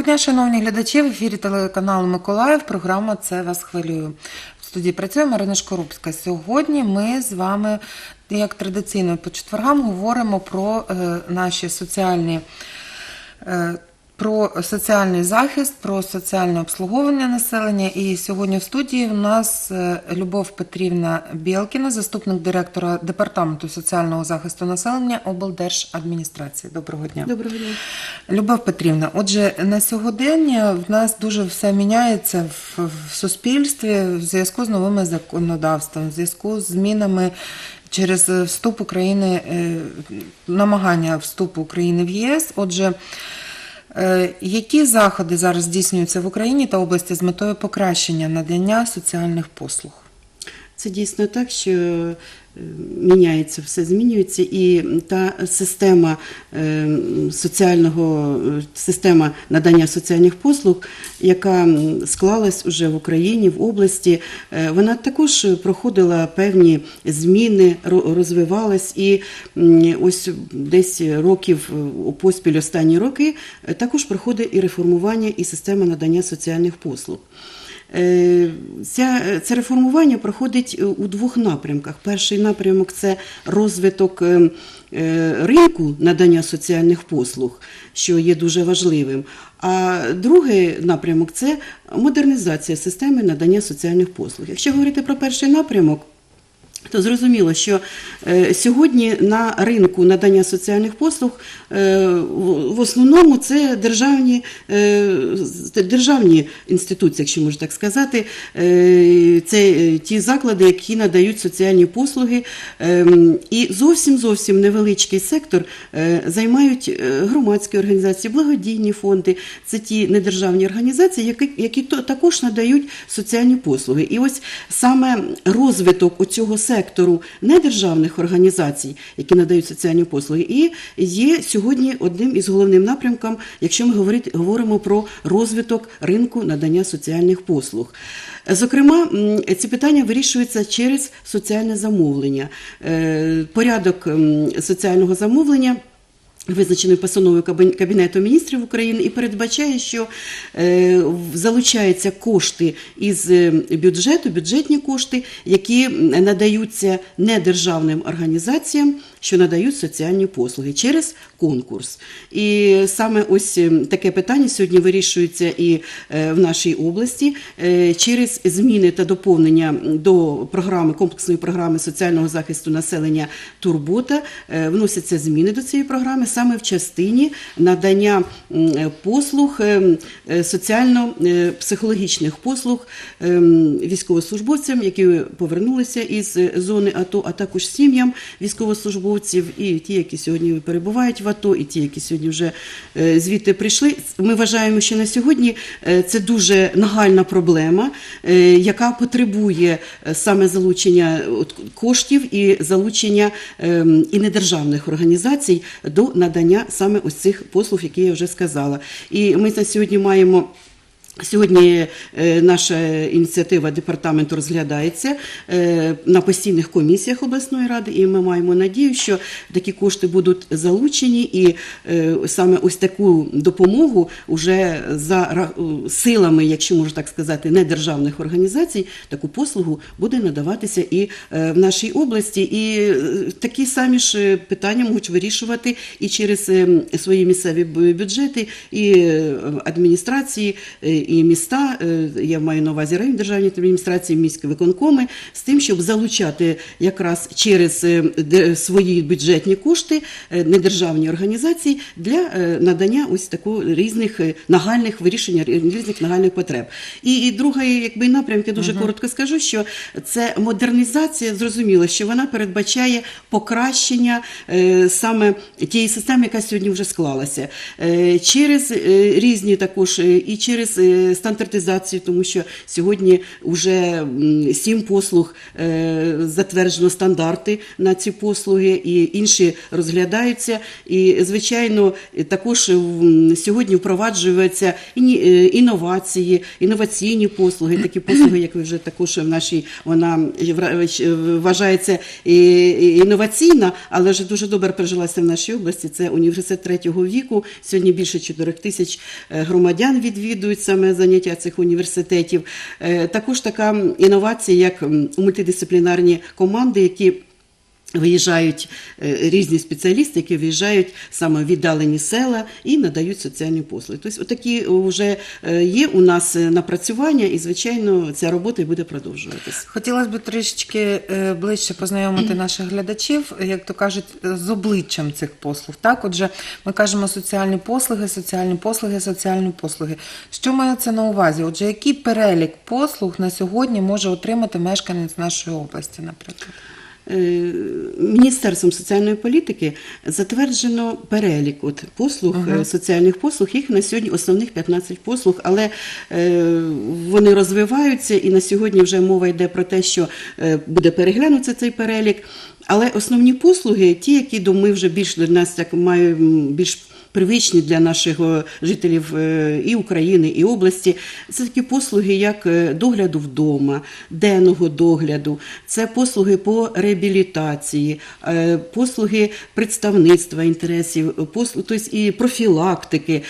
Доброго дня, шановні глядачі. В ефірі телеканалу Миколаїв. Програма Це вас хвилюю. В студії працює Марина Шкорубська. Сьогодні ми з вами, як традиційно по четвергам, говоримо про е, наші соціальні. Про соціальний захист, про соціальне обслуговування населення. І сьогодні в студії у нас е, Любов Петрівна Білкіна, заступник директора департаменту соціального захисту населення облдержадміністрації. Доброго дня. Доброго дня. Любов Петрівна, отже, на сьогодення в нас дуже все міняється в, в суспільстві в зв'язку з новими законодавством, в зв'язку з змінами через вступ України, е, намагання вступу України в ЄС. Отже, які заходи зараз здійснюються в Україні та області з метою покращення надання соціальних послуг? Це дійсно так, що е, міняється все, змінюється, і та система е, соціального е, система надання соціальних послуг, яка склалась уже в Україні, в області, е, вона також проходила певні зміни, ро- розвивалась, і ось десь років поспіль останні роки також проходить і реформування, і система надання соціальних послуг. Е, Ця, це реформування проходить е, у двох напрямках. Перший напрямок це розвиток е, ринку надання соціальних послуг, що є дуже важливим. А другий напрямок це модернізація системи надання соціальних послуг. Якщо говорити про перший напрямок, то зрозуміло, що сьогодні на ринку надання соціальних послуг в в основному це державні, е, державні інституції, якщо можна так сказати, Е, це е, ті заклади, які надають соціальні послуги. Ем, І зовсім зовсім невеличкий сектор е, займають е, громадські організації, благодійні фонди. Це ті недержавні організації, які, які також надають соціальні послуги. І ось саме розвиток цього сектору недержавних організацій, які надають соціальні послуги, і є сьогодні одним із головним напрямком, якщо ми говорити, говоримо про розвиток ринку надання соціальних послуг. Зокрема, ці питання вирішуються через соціальне замовлення. Е, Порядок соціального замовлення. Визначений постановою Кабін- Кабінету міністрів України і передбачає, що е, залучаються кошти із е, бюджету, бюджетні кошти, які надаються недержавним організаціям, що надають соціальні послуги через конкурс. І саме ось е, таке питання сьогодні вирішується і е, в нашій області е, через зміни та доповнення до програми комплексної програми соціального захисту населення Турбота е, вносяться зміни до цієї програми саме в частині надання послуг е, е, соціально-психологічних послуг е, військовослужбовцям, які повернулися із зони АТО, а також сім'ям військовослужбовців, і ті, які сьогодні перебувають в АТО, і ті, які сьогодні вже е, звідти прийшли. Ми вважаємо, що на сьогодні е, це дуже нагальна проблема, е, яка потребує саме залучення коштів і залучення ем, і недержавних організацій до надання саме ось цих послуг, які я вже сказала. І ми на сьогодні маємо. Сьогодні е, наша ініціатива департаменту розглядається е, на постійних комісіях обласної ради, і ми маємо надію, що такі кошти будуть залучені, і е, саме ось таку допомогу вже за силами, якщо можна так сказати, недержавних організацій, таку послугу буде надаватися і в нашій області. І такі самі ж питання можуть вирішувати і через е, свої місцеві бюджети, і адміністрації, і міста. е, Я маю на увазі районні державні адміністрації, міські виконкоми, з тим, щоб залучати якраз через е, свої бюджетні кошти е, недержавні організації для надання ось такого різних нагальних вирішення різних нагальних потреб. І, і другий якби напрямок, я дуже коротко скажу, що це модернізація. Зрозуміло, що вона передбачає покращення саме тієї системи, яка сьогодні вже склалася, через різні також і через стандартизацію, тому що сьогодні вже сім послуг е, затверджено стандарти на ці послуги, і інші розглядаються. І, звичайно, також сьогодні впроваджуються е, інновації, інноваційні послуги, такі послуги, як вже також в нашій вона вважається і інноваційна, але вже дуже добре прижилася в нашій області. Це університет третього віку. Сьогодні більше 4 тисяч е, громадян відвідують саме заняття цих університетів. Е, Також така інновація, як мультидисциплінарні команди, які Виїжджають е, різні спеціалісти, які виїжджають саме в віддалені села і надають соціальні послуги. Тобто, отакі вже е, є у нас е, напрацювання, і звичайно, ця робота і буде продовжуватися. Хотілося б трішечки ближче познайомити наших глядачів, як то кажуть, з обличчям цих послуг. Так, отже, ми кажемо соціальні послуги, соціальні послуги, соціальні послуги. Що мається на увазі? Отже, який перелік послуг на сьогодні може отримати мешканець нашої області, наприклад? Е, Міністерством соціальної політики затверджено перелік от послуг, ага. соціальних послуг. Їх на сьогодні основних 15 послуг, але е, вони розвиваються, і на сьогодні вже мова йде про те, що е, буде переглянутися цей перелік. Але основні послуги, ті, які до ми вже більш до нас так мають більш привичні для наших е, жителів е, і України, і області. Це такі послуги, як е, догляду вдома, денного догляду, це послуги по реабілітації, послуги представництва інтересів, послуг, тобто і профілактики,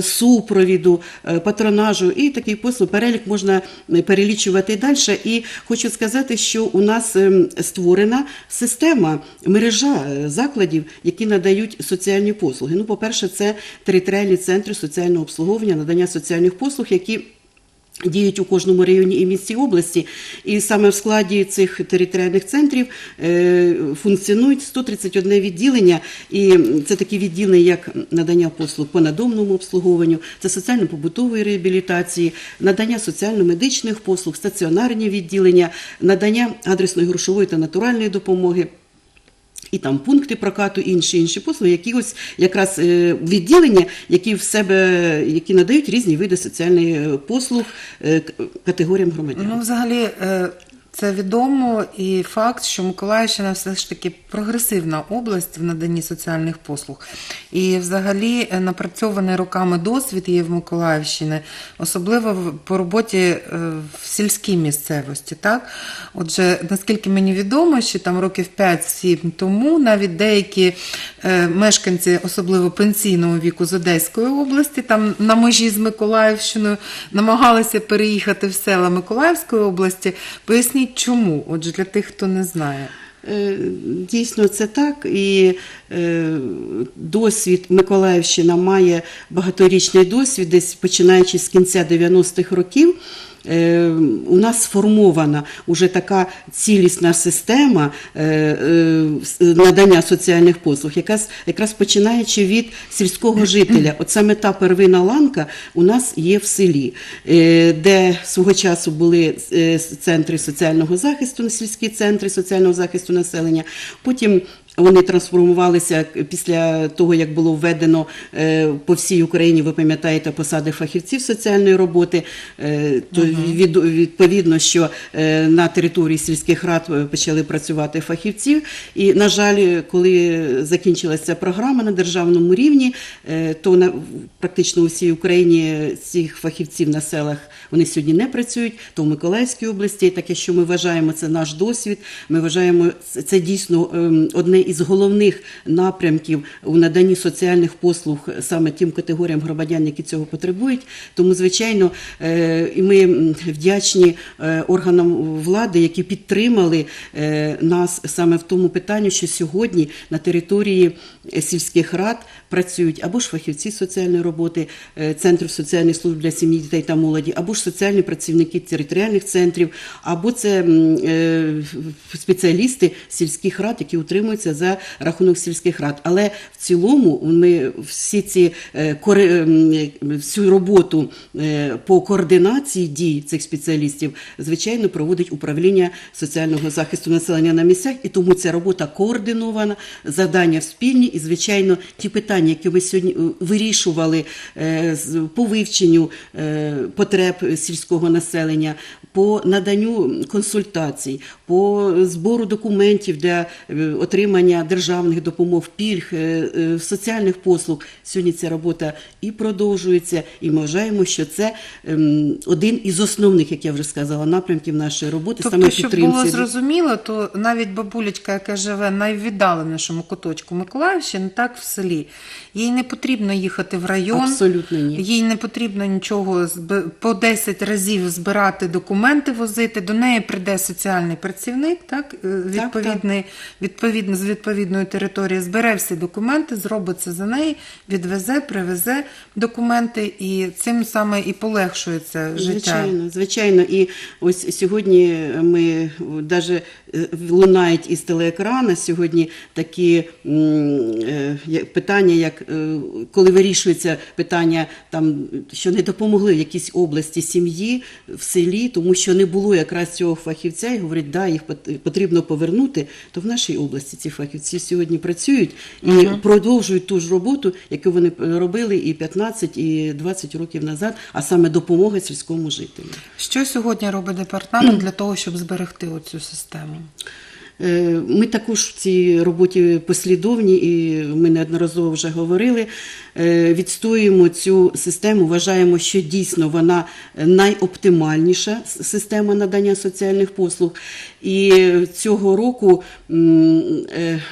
супровіду, патронажу, і такий послуг перелік можна перелічувати далі. І хочу сказати, що у нас ем, створена система, мережа закладів, які надають соціальні послуги. Ну, по-перше, це територіальні центри соціального обслуговування, надання соціальних послуг, які Діють у кожному районі і місті області, і саме в складі цих територіальних центрів е, функціонують 131 відділення. І це такі відділення, як надання послуг по надомному обслуговуванню, це соціально-побутової реабілітації, надання соціально-медичних послуг, стаціонарні відділення, надання адресної грошової та натуральної допомоги. І там пункти прокату, інші інші послуги, які ось якраз е, відділення, які в себе які надають різні види соціальних послуг е, категоріям громадян. Ну, взагалі, е, це відомо і факт, що Миколаївщина все ж таки прогресивна область в наданні соціальних послуг. І взагалі е, напрацьований роками досвід є в Миколаївщині, особливо по роботі е, в сільській місцевості. Так? Отже, наскільки мені відомо, що там років 5-7 тому навіть деякі е, мешканці, особливо пенсійного віку з Одеської області, там на межі з Миколаївщиною, намагалися переїхати в села Миколаївської області. Поясніть, чому? Отже, для тих, хто не знає. Е, Дійсно, це так. І е, досвід Миколаївщина має багаторічний досвід, десь починаючи з кінця 90-х років. Е, У нас сформована уже така цілісна система е, е, надання соціальних послуг, якраз, якраз починаючи від сільського жителя. От саме та первинна ланка у нас є в селі, де свого часу були центри соціального захисту, сільські центри соціального захисту населення. Потім вони трансформувалися після того, як було введено е, по всій Україні, ви пам'ятаєте, посади фахівців соціальної роботи. Е, То відповідно, що е, на території сільських рад почали працювати фахівців. І, на жаль, коли закінчилася програма на державному рівні, то на практично у всій Україні цих фахівців на селах вони сьогодні не працюють, то в Миколаївській області таке, що ми вважаємо, це наш досвід. Ми вважаємо, це- це дійсно ем, одне із головних напрямків у наданні соціальних послуг саме тим категоріям громадян, які цього потребують. Тому, звичайно, е, і ми вдячні е, органам влади, які підтримали е, нас саме в тому питанні, що сьогодні на території сільських рад працюють або ж фахівці соціальної роботи, центрів соціальних служб для сім'ї, дітей та молоді, або ж соціальні працівники територіальних центрів, або це спеціалісти сільських рад, які утримуються за рахунок сільських рад. Але в цілому ми всі ці е, всю роботу е, по координації дій цих спеціалістів, звичайно, проводить управління соціального захисту населення на місцях, і тому ця робота координована, завдання спільні, і звичайно, ті питання, які ми сьогодні е, вирішували по вивченню потреб сільського населення, по наданню консультацій, по збору документів для е, отримання державних допомог, пільг, е, е, соціальних послуг. Сьогодні ця робота і продовжується, і ми вважаємо, що це ем, один із основних, як я вже сказала, напрямків нашої роботи, саме Тобто, щоб підтримці. було зрозуміло, то навіть бабулечка, яка живе найвіддаленішому куточку Миколаївщини, так в селі, їй не потрібно їхати в район. Абсолютно ні. Їй не потрібно нічого по 10 разів збирати документи, возити. До неї прийде соціальний працівник, так, е, відповідний, відповідно з відповідної території, збере всі документи, зробить це за неї, відвезе, привезе документи, і цим саме і полегшується життя. Звичайно, звичайно. І ось сьогодні ми навіть лунають із телеекрана сьогодні такі е, питання, як е, коли вирішується питання, там, що не допомогли в якійсь області сім'ї в селі, тому що не було якраз цього фахівця, і говорить, да, їх потрібно повернути, то в нашій області ці фахівці сьогодні працюють і продовжують ту ж роботу, яку вони робили і 15, і 20 років назад, а саме допомога сільському жителю. Що сьогодні робить департамент для того, щоб зберегти оцю систему? Е, Ми також в цій роботі послідовні, і ми неодноразово вже говорили. Е, Відстоюємо цю систему, вважаємо, що дійсно вона найоптимальніша система надання соціальних послуг. І цього року е,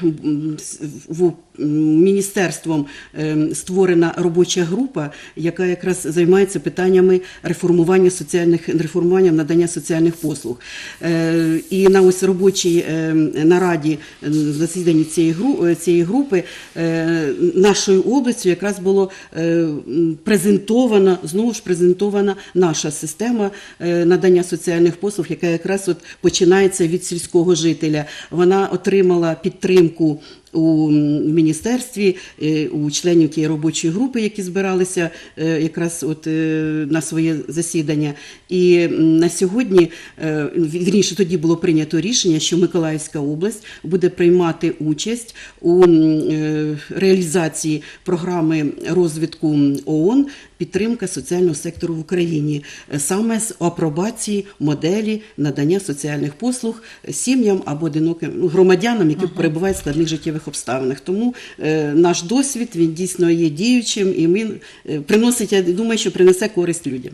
в міністерством е, створена робоча група, яка якраз займається питаннями реформування соціальних реформування надання соціальних послуг. Е, І на ось робочій е, нараді засіданні цієї групи нашою областю якраз було е, презентована знову ж презентована наша система е, надання соціальних послуг, яка якраз от починається від сільського жителя. Вона отримала підтримку у міністерстві, е, у членів тієї робочої групи, які збиралися е, якраз от е, на своє засідання. І на сьогодні, вірніше, тоді було прийнято рішення, що Миколаївська область буде приймати участь у реалізації програми розвитку ООН підтримка соціального сектору в Україні, е, саме з апробації моделі надання соціальних послуг сім'ям або одиноким ну, громадянам, які перебувають в складних життєвих обставинах. Тому е, наш досвід він дійсно є діючим і він е, приносить, я думаю, що принесе користь людям.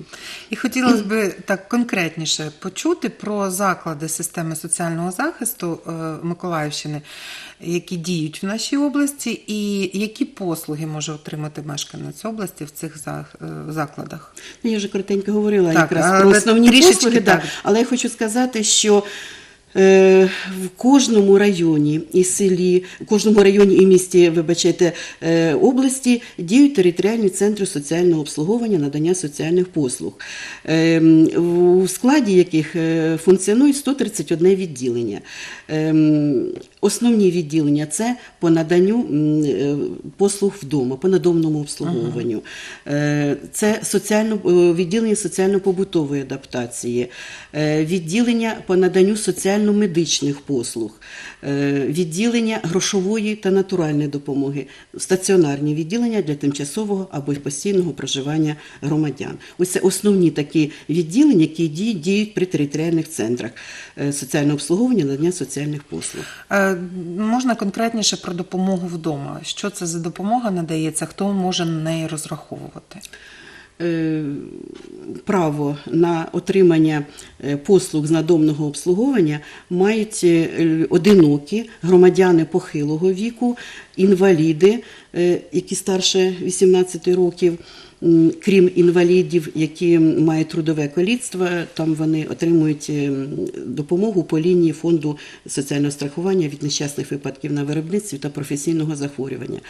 І хотілося б так конкретніше почути про заклади системи соціального захисту е, Миколаївщини, які діють в нашій області, і які послуги може отримати мешканець області в цих е, закладах. Ну, я вже коротенько говорила Так, якраз про основні послуги, так. але я хочу сказати, що в кожному районі і селі, в кожному районі і місті, вибачайте, е, області діють територіальні центри соціального обслуговування, надання соціальних послуг, е, у складі яких е, функціонують 131 відділення. Е, Основні відділення це по наданню е, послуг вдома, по надомному обслуговуванню. Е, Це соціально, е, відділення соціально-побутової адаптації, е, відділення по наданню соціально-медичних послуг, е, відділення грошової та натуральної допомоги, стаціонарні відділення для тимчасового або постійного проживання громадян. Ось це основні такі відділення, які діють, діють при територіальних центрах е, соціального обслуговування, надання соціальних послуг. Е, Можна конкретніше про допомогу вдома. Що це за допомога надається? Хто може на неї розраховувати? Е, право на отримання е, послуг з надомного обслуговування мають е, одинокі громадяни похилого віку, інваліди, які старше 18 років. Крім інвалідів, які мають трудове колідство, там вони отримують е, допомогу по лінії фонду соціального страхування від нещасних випадків на виробництві та професійного захворювання,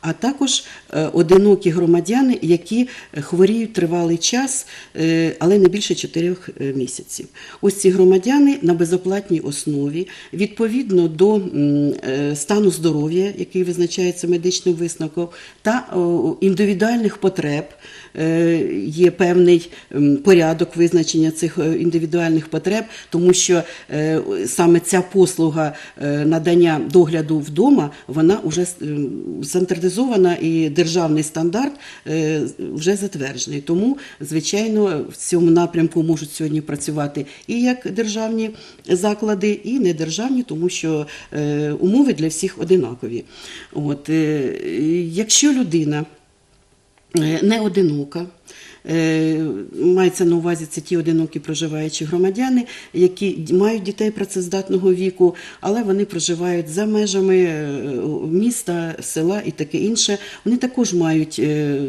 а також е, одинокі громадяни, які е, хворіють тривалий час, але не більше 4 місяців. Ось ці громадяни на безоплатній основі відповідно до стану здоров'я, який визначається медичним висновком, та індивідуальних потреб. Е, є певний порядок визначення цих е, індивідуальних потреб, тому що е, саме ця послуга надання догляду вдома, вона вже стандартизована і державний стандарт вже затверджений. Тому, звичайно, в цьому напрямку можуть сьогодні працювати і як державні заклади, і недержавні, тому що умови для всіх одинакові. От, якщо людина не одинока. е, Мається на увазі це ті одинокі проживаючі громадяни, які мають дітей працездатного віку, але вони проживають за межами е, міста, села і таке інше. Вони також мають е,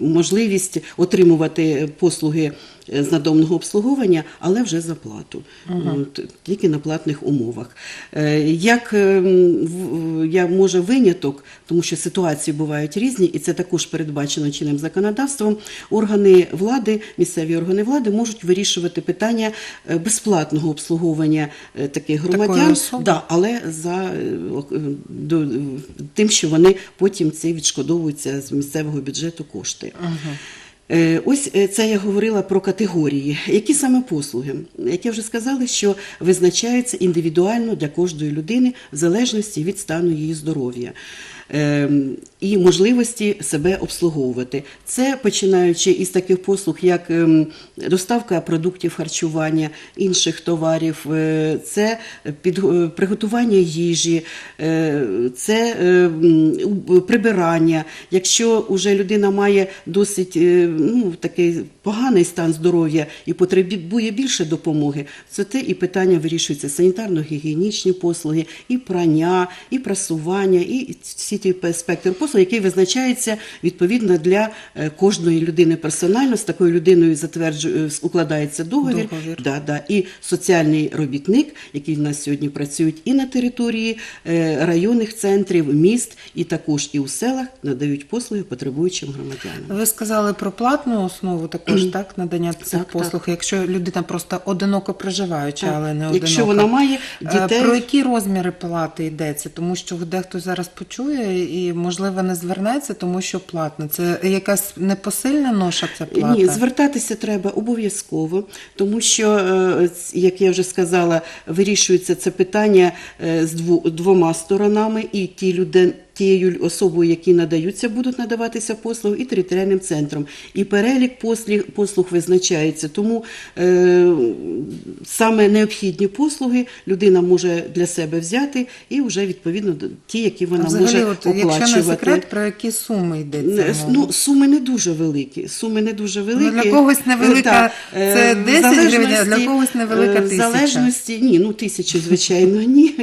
можливість отримувати послуги е, з надомного обслуговування, але вже за плату, От, тільки на платних умовах. Е, Як е, в- я може виняток, тому що ситуації бувають різні, і це також передбачено чинним законодавством. Органи влади, місцеві органи влади можуть вирішувати питання е, безплатного обслуговування е, таких громадян, да, але за е, е, до, тим, що вони потім це відшкодовуються з місцевого бюджету кошти. Е, Ось е, це я говорила про категорії. Які саме послуги? Як я вже сказала, що визначаються індивідуально для кожної людини в залежності від стану її здоров'я. Ем, І можливості себе обслуговувати. Це починаючи із таких послуг, як ем, доставка продуктів харчування, інших товарів, е, це е, приготування їжі, е, це прибирання. Якщо вже людина має досить ну, такий поганий стан здоров'я і потребує більше допомоги, це те і питання вирішується санітарно-гігієнічні послуги, і прання, і прасування, і всі ті пе- спектр послуг, який визначається відповідно для е, кожної людини персонально. З такою людиною затверджує укладається договір. Договір. Да, да. І соціальний робітник, який в нас сьогодні працюють і на території е, районних центрів, міст, і також і у селах надають послуги потребуючим громадянам. Ви сказали про платну основу також, так, надання цих Так, так. послуг. Якщо людина просто одиноко проживаюча, Так. але не одинока. Якщо вона має Е, дітей, Про які розміри плати йдеться? Тому що дехто зараз почує і, можливо, не звернеться, тому що платно. Це якась непосильна ноша ця плата? Ні, звертатися треба обов'язково, тому що, е, як я вже сказала, вирішується це питання е, з двома сторонами, і ті люди. Тією особою, які надаються, будуть надаватися послуги, і територіальним центром. І перелік послуг, послуг визначається. Тому е, саме необхідні послуги людина може для себе взяти і вже відповідно ті, які вона взагалі, може от, оплачувати. якщо не секрет, про які суми йдеться? Ну, суми не дуже великі. Суми не дуже великі. Ну, для когось невелика Е, це в 10 гривень, а для когось невелика е, В залежності, ні, ну тисячу, звичайно, ні.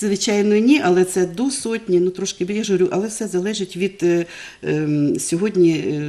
Звичайно, ні, але це до сотні, ну трошки більше, я говорю, але все залежить від е, ем, сьогодні, е,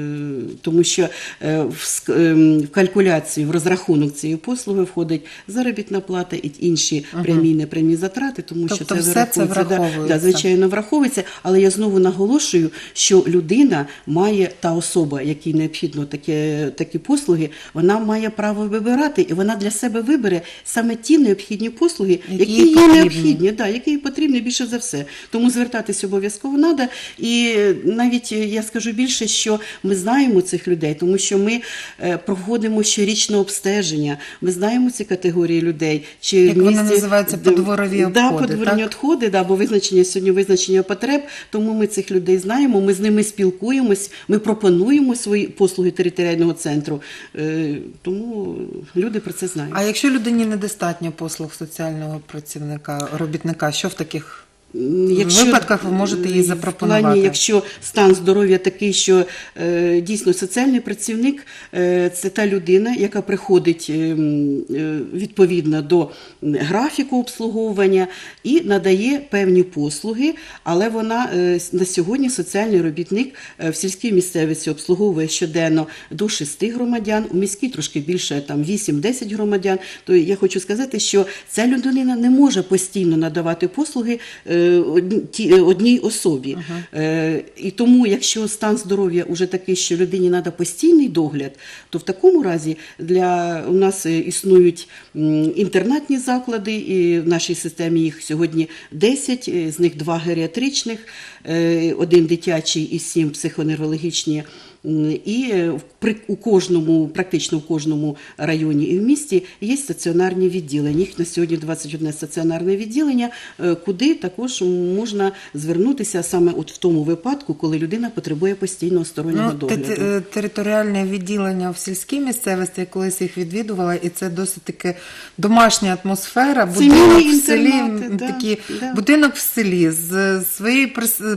тому що е, в, ем, в калькуляцію, в розрахунок цієї послуги входить заробітна плата і інші прямі і непрямі затрати, тому що Тобто це все це враховується. да. Да, звичайно, враховується, але я знову наголошую, що людина має та особа, якій необхідно таке, такі послуги, вона має право вибирати, і вона для себе вибере саме ті необхідні послуги, Які які, їй їй необхідні, да, які їй потрібні більше за все. Тому звертатись обов'язково треба. І навіть я скажу більше, що ми знаємо цих людей, тому що ми е, проходимо щорічне обстеження. Ми знаємо ці категорії людей. Чи Як в вони називаються, подворові да, подворні так? відходи, да, бо визначення сьогодні визначення потреб, тому ми цих людей знаємо, ми з ними спілкуємось, ми пропонуємо свої послуги територіального центру. Е, тому люди про це знають. А якщо людині недостатньо послуг соціального працівника, робітника, що в таких М, випадках ви можете в запропонувати? Плані, якщо стан здоров'я такий, що е, дійсно соціальний працівник е, це та людина, яка приходить е, е, відповідно до графіку обслуговування і надає певні послуги, але вона е, на сьогодні соціальний робітник е, в сільській місцевості обслуговує щоденно до 6 громадян, у міській трошки більше там 8-10 громадян. То я хочу сказати, що ця людина не може постійно надавати послуги е, одній особі. Е, І тому, якщо стан здоров'я уже такий, що людині треба постійний догляд, то в такому разі для у нас е, існують інтернатні заклади, і в нашій системі їх сьогодні 10, е, з них два геріатричних, е, один дитячий і сім психоневрологічні І е, при у кожному, практично в кожному районі і в місті є стаціонарні відділення. Їх на сьогодні 21 стаціонарне відділення, е, куди також можна звернутися саме от в тому випадку, коли людина потребує постійного стороннього Ну, догляду. е, територіальне відділення в сільській місцевості, я колись їх відвідувала, і це досить таки домашня атмосфера, будинок в селі, да, такі, да. будинок в селі з своєю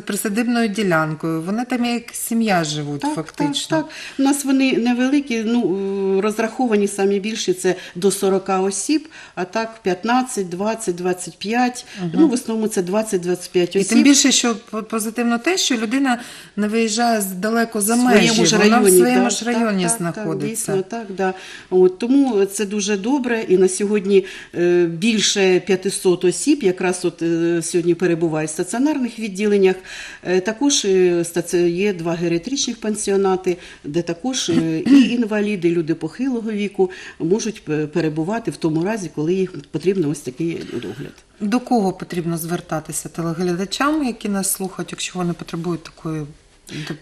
присадибною ділянкою. Вони там як сім'я живуть, фактично. Так, так. У нас вони невеликі, ну е, розраховані самі більші це до 40 осіб, а так 15, 20, 25. Ну, в основному це 20-25 І тим більше, що по- позитивно те, що людина не виїжджає далеко за межі, ж вона в своєму ж районі так, так, знаходиться. Так, дійсно, так, да. От, тому це дуже добре. І на сьогодні е, більше 500 осіб якраз от е, сьогодні перебувають в стаціонарних відділеннях. Е, також е, є два геріатричних пансіонати, де також е, і інваліди, люди похилого віку можуть перебувати в тому разі, коли їх потрібно ось такий догляд. До кого потрібно звертатися телеглядачам, які нас слухають, якщо вони потребують такої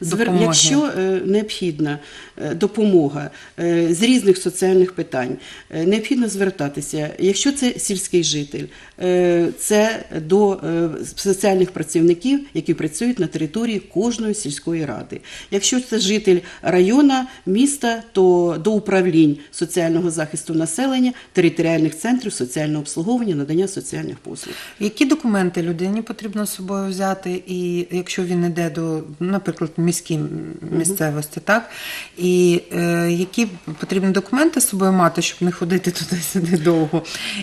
допомоги? Якщо е, необхідна е, допомога е, з різних соціальних питань, необхідно звертатися. Якщо це сільський житель, це до е, соціальних працівників, які працюють на території кожної сільської ради. Якщо це житель району, міста, то до управлінь соціального захисту населення, територіальних центрів соціального обслуговування, надання соціальних послуг. Які документи людині потрібно з собою взяти, і якщо він йде до, наприклад, міській місцевості, так? І е, які потрібні документи з собою мати, щоб не ходити туди-сюди довго?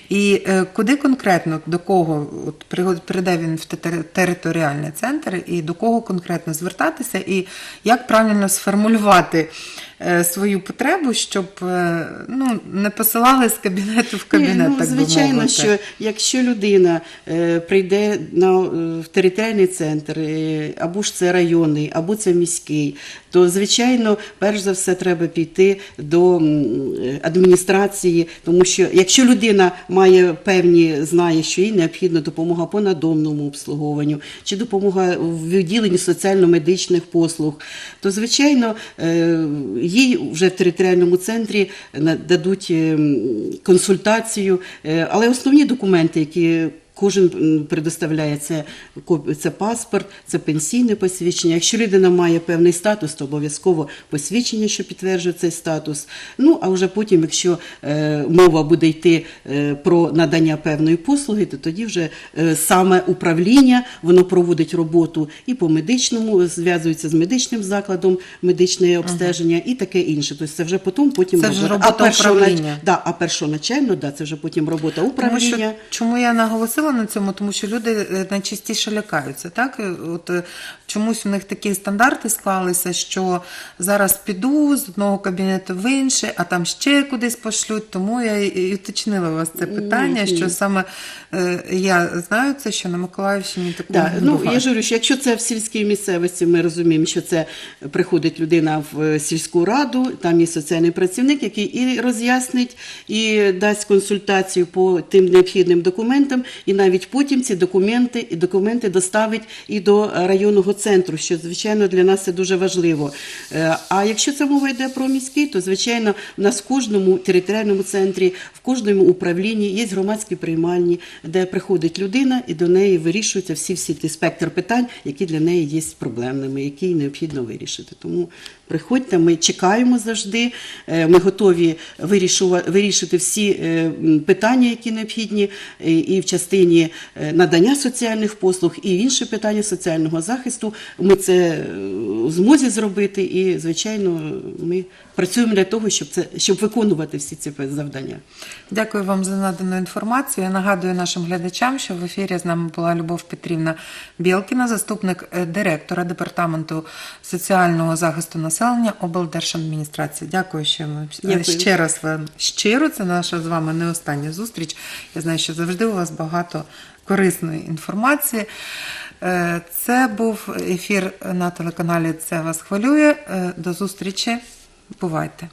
І е, куди конкретно, до кого от, прийде він в територіальний центр, і до кого конкретно звертатися, і як правильно сформулювати е, свою потребу, щоб е, ну, не посилали з кабінету в кабінет, Ні, ну, так би звичайно, мовити. що якщо людина е, прийде на в територіальний центр, або ж це районний, або це міський, то звичайно, перш за все, треба піти до адміністрації, тому що якщо людина має певні знає, що їй необхідна допомога по надомному обслуговуванню чи допомога в відділенні соціально-медичних послуг, то звичайно е, їй вже в територіальному центрі дадуть е, консультацію, Е, але основні документи, які Кожен предоставляє це, це паспорт, це пенсійне посвідчення. Якщо людина має певний статус, то обов'язково посвідчення, що підтверджує цей статус. Ну а вже потім, якщо е, мова буде йти е, про надання певної послуги, то тоді вже е, саме управління воно проводить роботу і по медичному, зв'язується з медичним закладом, медичне обстеження і таке інше. Тобто це вже потім потім Це вже А робота першонач- управління. Да, а першоначально, да, це вже потім робота Тому управління. що, чому я наголосила на цьому? Тому що люди е, найчастіше лякаються. Так? Е, От, е, чомусь у них такі стандарти склалися, що зараз піду з одного кабінету в інший, а там ще кудись пошлють. Тому я і- уточнила вас це питання, що саме я знаю це, що на Миколаївщині такого Да, ну, буває. я ж говорю, що якщо це в сільській місцевості, ми розуміємо, що це приходить людина в сільську раду, там є соціальний працівник, який і роз'яснить, і дасть консультацію по тим необхідним документам, і навіть потім ці документи, і документи доставить і до районного центру, що звичайно для нас це дуже важливо. Е, А якщо це мова йде про міський, то звичайно в нас в кожному територіальному центрі, в кожному управлінні є громадські приймальні, де приходить людина і до неї вирішується всі всі ті спектр питань, які для неї є проблемними, які необхідно вирішити. Тому приходьте, ми чекаємо завжди. е, Ми готові вирішити всі е, питання, які необхідні, е, і в частині е, надання соціальних послуг, і інші питання соціального захисту. Ми це е, в змозі зробити, і звичайно, ми працюємо для того, щоб це щоб виконувати всі ці завдання. Дякую вам за надану інформацію. Я нагадую нашим глядачам, що в ефірі з нами була Любов Петрівна Білкіна, заступник е, директора департаменту соціального захисту населення облдержадміністрації. Дякую, що ми Дякую. ще раз вам щиро. Це наша з вами не остання зустріч. Я знаю, що завжди у вас багато корисної інформації. Е, Це був ефір на телеканалі Це вас хвилює. Е, До зустрічі. Бувайте.